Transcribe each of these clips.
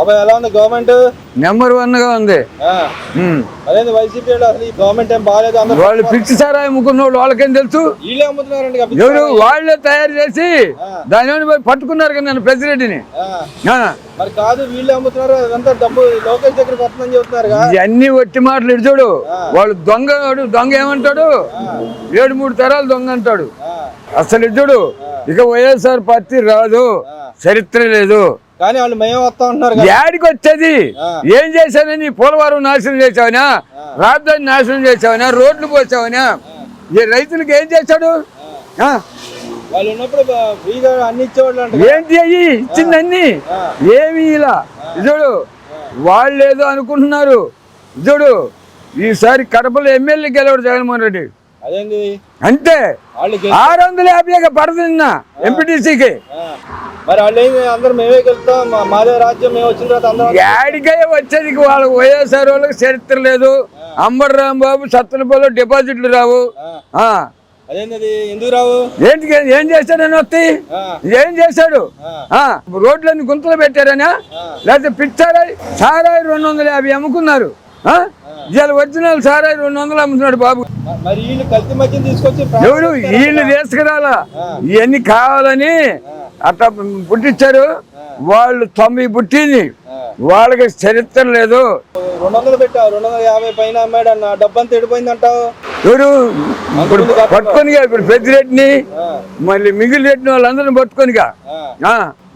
అబ్బాయి ఎలా ఉంది గవర్నమెంట్? నెంబర్ వన్గా ఉంది. అదేంది వైసీపీ వాళ్ళు అసలు ఈ గవర్నమెంట్ ఏం బాగాలేదు వాళ్ళు పిచ్చి సారా అమ్ముకున్న వాళ్ళు వాళ్ళకేం తెలుసు? వీళ్ళే అమ్ముతున్నారండి ఎవరు. వాళ్ళే తయారు చేసి దాని పోయి పట్టుకున్నారు కదా నన్ను ప్రెసిడెంట్ని. మరి కాదు వీళ్ళే అమ్ముతున్నారు అదంతా డబ్బు లోకేష్ దగ్గరికి వస్తుందని చెబుతున్నారు ఇవన్నీ ఒట్టి మాటలు ఇటు చూడు. వాళ్ళు దొంగ దొంగ ఏమంటాడు? ఏడు మూడు తరాలు దొంగ అంటాడు. అసలు ఇటు చూడు. ఇక వైఎస్ఆర్ పార్టీ రాదు. చరిత్ర లేదు. కానీ వాళ్ళు మేమే వస్తా ఉంటున్నారు కదా. యాడికి వచ్చేది? ఏం చేశానని పోలవరం నాశనం చేసావనా రాజధాని నాశనం చేసావనా రోడ్లు పోసావనా ఈ రైతులకు ఏం చేశాడు? ఏంటి అయ్యి ఇచ్చిందన్ని. ఏమి ఇలా. చూడు వాళ్ళు ఏదో అనుకుంటున్నారు. చూడు ఈసారి కడపలో ఎమ్మెల్యే గెలవడు జగన్మోహన్ రెడ్డి. అంతే. ఆరు వందల యాభైగా పడదు నిన్న ఎంపీటీసీకి. మరి వాళ్ళు అందరు మేమే గెలుస్తాం మాదే రాజ్యం మేము వచ్చిన తర్వాత అందరం యాడికే వచ్చేది వాళ్ళకి వైఎస్ఆర్ వాళ్ళకి చరిత్ర లేదు. అంబర్ రాంబాబు సత్తనపల్లి డిపాజిట్లు రావు. ఎందుకు రావు? ఏంటి ఏం చేశాడని వస్తాయి ఆ, ఏం చేశాడు? రోడ్లన్నీ గుంతలు పెట్టారనా? లేకపోతే పిచ్చారాయి సారాయి రెండు వందల యాభై అమ్ముకున్నారు? ఇవాళ ఒరిజినల్ సారాయి రెండు వందలు అమ్ముతున్నాడు బాబు. ఎవరు? వీళ్ళు తీసుకురాలా. ఇవన్నీ కావాలని అట్లా పుట్టించారు. వాళ్ళు తొంభై పుట్టింది. వాళ్ళకి చరిత్ర లేదు. రెండు వందలు పెట్టావు. రెండు వందల యాభై పైన అమ్మాడు అన్న. డబ్బంతా ఎడిపోయింది అంటావు ఎవరు ఇప్పుడు పట్టుకొనిగా ఇప్పుడు పెద్దిరెడ్డిని మళ్ళీ మిగిలిన రెడ్డిని వాళ్ళందరిని పట్టుకొనిగా.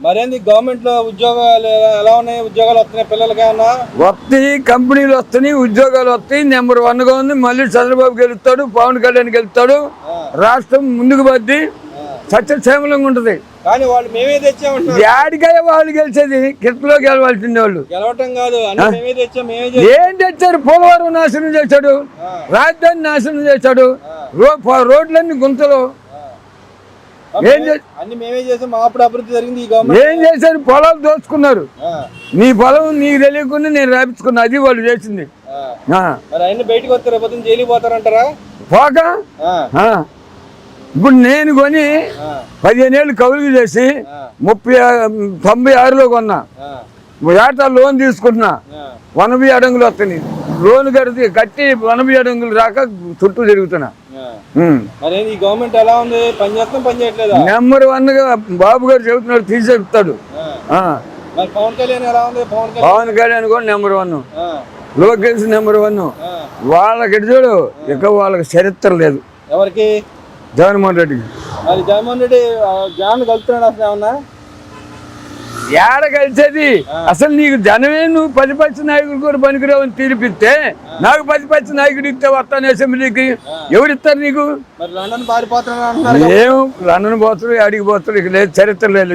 మరేంది గవర్నమెంట్లో ఉద్యోగాలు ఎలా- ఉన్నాయి? ఉద్యోగాలు వస్తున్నాయి పిల్లలకి ఏమన్నా? వస్తాయి కంపెనీలు వస్తాయి ఉద్యోగాలు వస్తాయి. నెంబర్ వన్గా ఉంది. మళ్ళీ చంద్రబాబు గెలుస్తాడు పవన్ కళ్యాణ్ గెలుస్తాడు రాష్ట్రం ముందుకు పద్ది. సత్యక్షేమలంగా ఉంటది. కానీ వాళ్ళు మేమే తెచ్చామంటున్నారు. యాడికాయ వాళ్ళు గెలిచేది? కిట్లో గెలవాల్సింది వాళ్ళు. గెలవటం కాదు. ఏం తెచ్చారు? పోలవరం నాశనం చేశాడు. రాజధాని నాశనం చేశాడు. రోడ్లన్నీ గుంతలు. ఏం అన్ని మేమే చేసాం మా అప్పుడు అభివృద్ధి జరిగింది ఈ గవర్నమెంట్ ఏం చేశారు? పొలాలు దోచుకున్నారు నీ పొలం నీకు తెలియకుండా నేను రాపించుకున్నా అది వాళ్ళు చేసింది. మరి అన్ని బయటకు పోతారంటారా? పోక. ఇప్పుడు నేను కొని పదిహేను ఏళ్ళు కౌలుకు చేసి ముప్పై తొంభై ఆరులో కొన్నా. ఏటా లోన్ తీసుకుంటున్నా. వనభై అడంగులు వస్తున్నాయి. లోన్ కడితే కట్టి వనభై అడంగులు రాక చుట్టూ తిరుగుతున్నా. నెంబర్ వన్గా బాబు గారు చెబుతున్నాడు తీసేస్తాడు పవన్ కళ్యాణ్ కూడా number one. Lokesh number one. వాళ్ళకి చూడు ఇక వాళ్ళకి చరిత్ర లేదు. ఎవరికి? జగన్మోహన్ రెడ్డికి. మరి జగన్మోహన్ రెడ్డి జగన్ కలుపుతున్నాడు అసలు ఏమన్నా? ఏడ కలిసేది? అసలు నీకు జనమే నువ్వు పది పచ్చి నాయకుడు కూడా పనికిరావు అని తీర్పిస్తే నాకు పది పచ్చి నాయకుడు ఇస్తే వస్తాను అసెంబ్లీకి. ఎవరిస్తారు నీకు? ఏం? లండన్ పోతాడు అడిగి పోతాడు ఇక లేదు చరిత్ర లేదు.